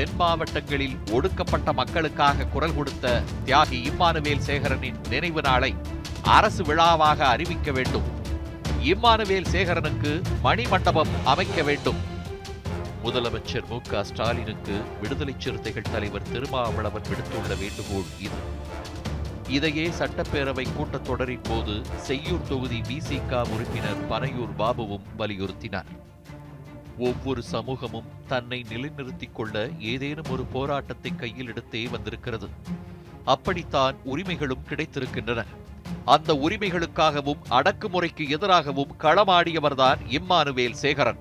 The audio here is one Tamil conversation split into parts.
தென் மாவட்டங்களில் ஒடுக்கப்பட்ட மக்களுக்காக குரல் கொடுத்த தியாகி இம்மானுவேல் சேகரனின் நினைவு நாளை அரசு விழாவாக அறிவிக்க வேண்டும். இம்மானுவேல் சேகரனுக்கு மணிமண்டபம் அமைக்க வேண்டும். முதலமைச்சர் மு க ஸ்டாலினுக்கு விடுதலை சிறுத்தைகள் தலைவர் திருமாவளவன் விடுத்துள்ள வேண்டுகோள் இது. இதையே சட்டப்பேரவை கூட்டத்தொடரின் போது செய்யூர் தொகுதி விசிக உறுப்பினர் பனையூர் பாபுவும் வலியுறுத்தினார். ஒவ்வொரு சமூகமும் தன்னை நிலைநிறுத்திக் கொள்ள ஏதேனும் ஒரு போராட்டத்தை கையில் எடுத்தே வந்திருக்கிறது. அப்படித்தான் உரிமைகளும் கிடைத்திருக்கின்றன. அந்த உரிமைகளுக்காகவும் அடக்குமுறைக்கு எதிராகவும் களமாடியவர்தான் இம்மானுவேல் சேகரன்.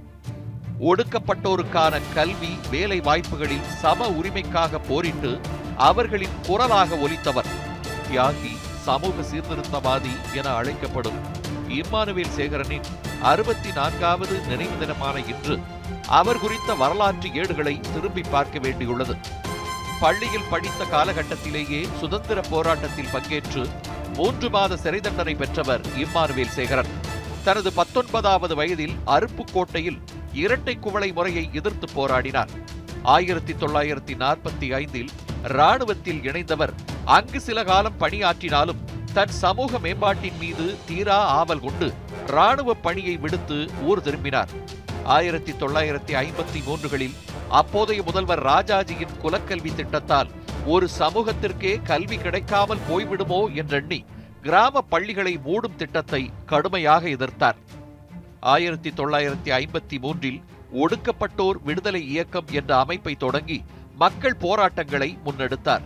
ஒடுக்கப்பட்டோருக்கான கல்வி வேலை வாய்ப்புகளில் சம உரிமைக்காக போரிட்டு அவர்களின் குரலாக ஒலித்தவர். தியாகி சமூக சீர்திருத்தவாதி என அழைக்கப்படும் இம்மானுவேல் சேகரனின் அறுபத்தி நான்காவது நினைவு தினமான இன்று அவர் குறித்த வரலாற்று ஏடுகளை திரும்பி பார்க்க வேண்டியுள்ளது. பள்ளியில் படித்த காலகட்டத்திலேயே சுதந்திர போராட்டத்தில் பங்கேற்று மூன்று மாத சிறை தண்டனை பெற்றவர் இம்மானுவேல் சேகரன். தனது பத்தொன்பதாவது வயதில் அருப்புக்கோட்டையில் இரட்டை குவளை முறையை எதிர்த்து போராடினார். ஆயிரத்தி தொள்ளாயிரத்தி நாற்பத்தி ஐந்தில் ராணுவத்தில் இணைந்தவர் அங்கு சில காலம் பணியாற்றினாலும் தன் சமூக மேம்பாட்டின் மீது தீரா ஆவல் கொண்டு ராணுவ பணியை விடுத்து ஊர் திரும்பினார். ஆயிரத்தி தொள்ளாயிரத்தி ஐம்பத்தி மூன்றுகளில் அப்போதைய முதல்வர் ராஜாஜியின் குலக்கல்வி திட்டத்தால் ஒரு சமூகத்திற்கே கல்வி கிடைக்காமல் போய்விடுமோ என்றெண்ணி கிராம பள்ளிகளை மூடும் திட்டத்தை கடுமையாக எதிர்த்தார். ஆயிரத்தி தொள்ளாயிரத்தி ஐம்பத்தி மூன்றில் ஒடுக்கப்பட்டோர் விடுதலை இயக்கம் என்ற அமைப்பை தொடங்கி மக்கள் போராட்டங்களை முன்னெடுத்தார்.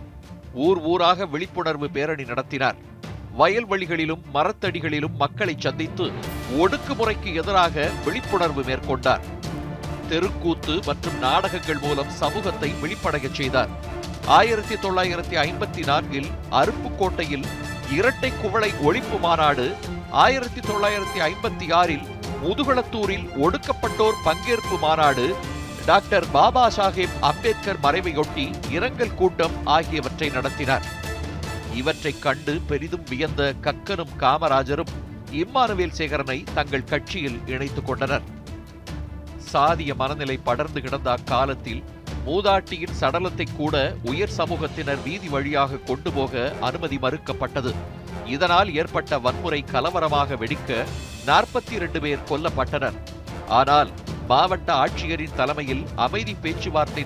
ஊர் ஊராக விழிப்புணர்வு பேரணி நடத்தினார். வயல்வெளிகளிலும் மரத்தடிகளிலும் மக்களை சந்தித்து ஒடுக்குமுறைக்கு எதிராக விழிப்புணர்வு மேற்கொண்டார். தெருக்கூத்து மற்றும் நாடகங்கள் மூலம் சமூகத்தை விழிப்படையச் செய்தார். ஆயிரத்தி தொள்ளாயிரத்தி ஐம்பத்தி நான்கில் அருப்புக்கோட்டையில் இரட்டை குவளை ஒழிப்பு மாநாடு ஆயிரத்தி தொள்ளாயிரத்தி ஐம்பத்தி ஆறில் முதுகளத்தூரில் ஒடுக்கப்பட்டோர் பங்கேற்பு மாநாடு டாக்டர் பாபா சாஹேப் அம்பேத்கர் மறைவையொட்டி இரங்கல் கூட்டம் ஆகியவற்றை நடத்தினார். இவற்றைக் கண்டு பெரிதும் வியந்த கக்கனும் காமராஜரும் இம்மானுவேல் சேகரனை தங்கள் கட்சியில் இணைத்துக் கொண்டனர். சாதிய மனநிலை படர்ந்து கிடந்த அக்காலத்தில் மூதாட்டியின் சடலத்தை கூட உயர் சமூகத்தினர் வீதி வழியாக கொண்டு போக அனுமதி மறுக்கப்பட்டது. இதனால் ஏற்பட்ட வன்முறை கலவரமாக வெடிக்க நாற்பத்தி இரண்டு பேர் கொல்லப்பட்டனர். ஆனால் மாவட்ட ஆட்சியரின் தலைமையில் அமைதி பேச்சுவார்த்தை